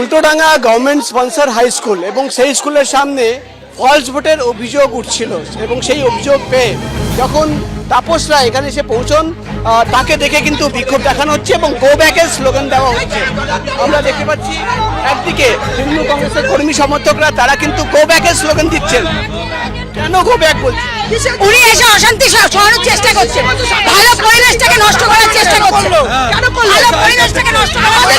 Ultadanga government sponsor high school এবং সেই স্কুলের সামনে ফলস ভোটের অভিযোগ উঠছিল এবং সেই অভিযোগ পেয়ে যখন তাপস রায় এখানে এসে পৌঁছন তাকে দেখে কিন্তু বিক্ষোভ দেখানো হচ্ছে এবং গো ব্যাকের স্লোগান দেওয়া হচ্ছে। আমরা দেখতে পাচ্ছি, একদিকে তৃণমূল কংগ্রেসের কর্মী সমর্থকরা, তারা কিন্তু গো ব্যাকের স্লোগান দিচ্ছেন। কেন গো ব্যাক বলছে? উনি এসে অশান্তি ছড়ানোর চেষ্টা করছে ভালো পরিবেশটাকে নষ্ট করার চেষ্টা করছে। কেন করল? পরিবেশটাকে নষ্ট আমাদের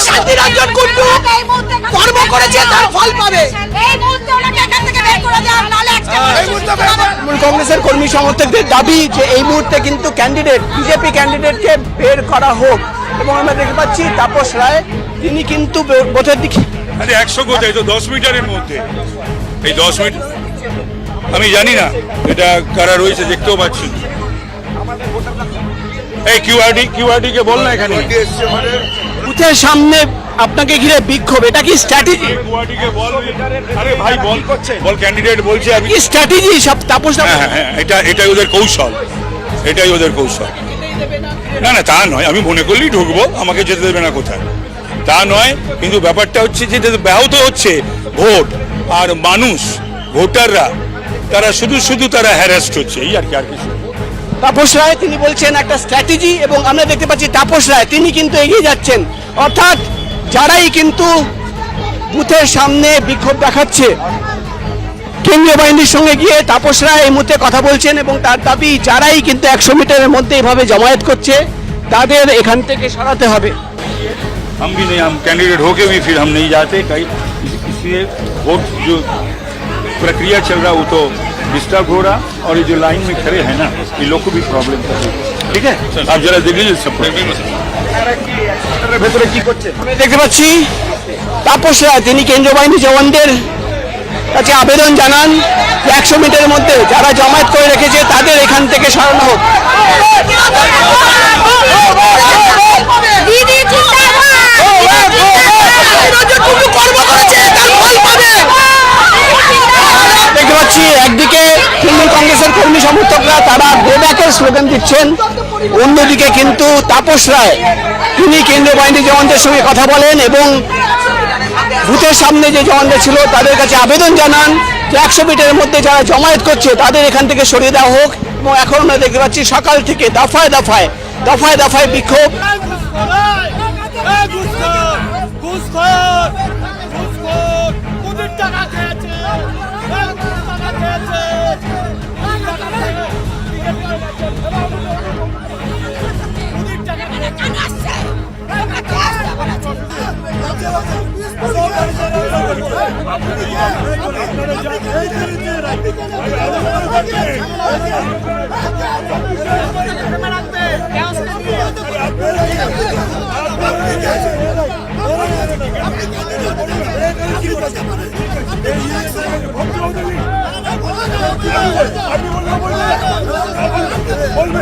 কর্ম করেছে, তার ফল পাবে। এই মুহূর্তে ওনাকে এখান থেকে বের করে দেওয়া একটা তৃণমূল কংগ্রেসের কর্মী সমর্থকদের দাবি যে এই মুহূর্তে কিন্তু ক্যান্ডিডেট বিজেপি ক্যান্ডিডেটকে বের করা হোক। এবং আমরা দেখতে পাচ্ছি তাপস রায় তিনি কিন্তু বোধের দিকে আরে একশো কোথায় তো দশ মিটারের মধ্যে। এই দশ মিটার আমি জানি না এটা কারা রয়েছে দেখতেও পাচ্ছি। এই কিউআরডি কিউআরডি কে বল না এখানে। বুথের সামনে আপনাকে ঘিরে বিক্ষোভ এটা কি স্ট্র্যাটেজি কিউআরডি কে বল। আরে ভাই বল বল ক্যান্ডিডেট বলছে আমি। কি স্ট্র্যাটেজি সব তাপস হ্যাঁ হ্যাঁ হ্যাঁ এটা এটাই ওদের কৌশল। এটাই ওদের কৌশল। না না তা নয়। আমি মনে করলেই ঢুকবো। আমাকে যেতে দেবে না কোথায়। তা নয় কিন্তু ব্যাপারটা হচ্ছে যে ব্যাহত হচ্ছে ভোট আর মানুষ ভোটাররা তারা শুধু শুধু তারা হ্যারাস্ট হচ্ছে। এই আর কি আর কিছু। তাপস রায় তিনি বলছেন একটা স্ট্র্যাটেজি এবং আমরা দেখতে পাচ্ছি তাপস রায় তিনি কিন্তু এগিয়ে যাচ্ছেন অর্থাৎ যারাই কিন্তু বুথের সামনে বিক্ষোভ দেখাচ্ছে কেন্দ্রীয় বাহিনীর সঙ্গে গিয়ে তাপস রায় এই মুহূর্তে কথা বলছেন এবং তার দাবি যারাই কিন্তু একশো মিটারের মধ্যে এভাবে জমায়েত করছে তাদের এখান থেকে সরাতে হবে हम भी नहीं हम कैंडिडेट होके भी फिर हम नहीं जाते कहीं इस- इसलिए वोट जो प्रक्रिया चल रहा वो तो डिस्टर्ब हो रहा और ये जो लाइन में खड़े हैं ना ये लोग को भी प्रॉब्लम कर रही है ठीक है आप जरा देख लीजिए सब ভেতরে কি করছে আমি দেখতে পাচ্ছি তাপস রায় তিনি কেন্দ্রীয় বাহিনী জওয়ানদের কাছে আবেদন জানান যে একশো মিটারের মধ্যে যারা জমায়েত করে রেখেছে তাদের এখান থেকে সরানো হোক স্লোগান দিচ্ছেন। অন্যদিকে কিন্তু তাপস রায়, তিনি কেন্দ্রীয় বাহিনী জওয়ানদের সঙ্গে কথা বলেন এবং বুথের সামনে যে জওয়ানরা ছিল তাদের কাছে আবেদন জানান যে একশো মিটারের মধ্যে যারা জমায়েত করছে তাদের এখান থেকে সরিয়ে দেওয়া হোক। এবং এখন আমরা দেখতে পাচ্ছি সকাল থেকে দফায় দফায় দফায় দফায় বিক্ষোভ। বলবে